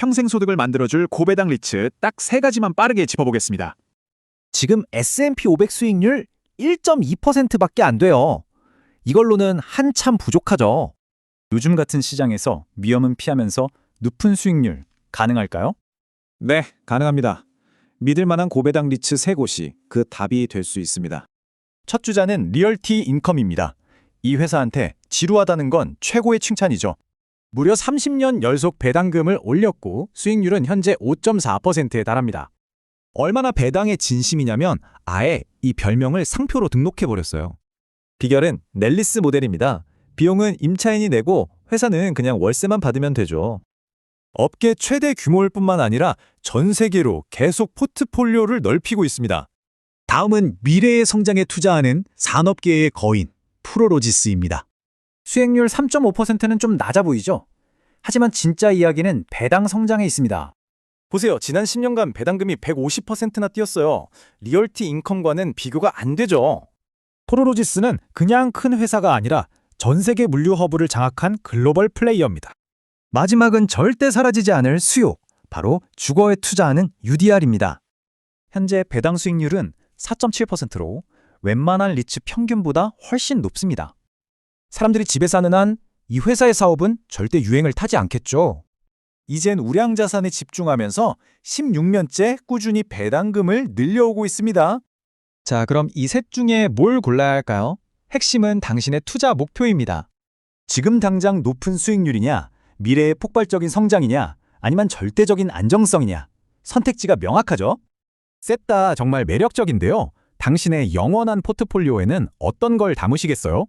평생 소득을 만들어줄 고배당 리츠 딱 세 가지만 빠르게 짚어보겠습니다. 지금 S&P 500 수익률 1.2%밖에 안 돼요. 이걸로는 한참 부족하죠. 요즘 같은 시장에서 위험은 피하면서 높은 수익률 가능할까요? 네, 가능합니다. 믿을 만한 고배당 리츠 세 곳이 그 답이 될 수 있습니다. 첫 주자는 리얼티 인컴입니다. 이 회사한테 지루하다는 건 최고의 칭찬이죠. 무려 30년 연속 배당금을 올렸고 수익률은 현재 5.4%에 달합니다. 얼마나 배당의 진심이냐면 아예 이 별명을 상표로 등록해버렸어요. 비결은 넬리스 모델입니다. 비용은 임차인이 내고 회사는 그냥 월세만 받으면 되죠. 업계 최대 규모일 뿐만 아니라 전 세계로 계속 포트폴리오를 넓히고 있습니다. 다음은 미래의 성장에 투자하는 산업계의 거인 프로로지스입니다. 수익률 3.5%는 좀 낮아 보이죠? 하지만 진짜 이야기는 배당 성장에 있습니다. 보세요. 지난 10년간 배당금이 150%나 뛰었어요. 리얼티 인컴과는 비교가 안 되죠. 프로로지스는 그냥 큰 회사가 아니라 전 세계 물류 허브를 장악한 글로벌 플레이어입니다. 마지막은 절대 사라지지 않을 수요, 바로 주거에 투자하는 UDR입니다. 현재 배당 수익률은 4.7%로 웬만한 리츠 평균보다 훨씬 높습니다. 사람들이 집에 사는 한 이 회사의 사업은 절대 유행을 타지 않겠죠. 이젠 우량 자산에 집중하면서 16년째 꾸준히 배당금을 늘려오고 있습니다. 자, 그럼 이 셋 중에 뭘 골라야 할까요? 핵심은 당신의 투자 목표입니다. 지금 당장 높은 수익률이냐, 미래의 폭발적인 성장이냐, 아니면 절대적인 안정성이냐. 선택지가 명확하죠? 셋 다 정말 매력적인데요. 당신의 영원한 포트폴리오에는 어떤 걸 담으시겠어요?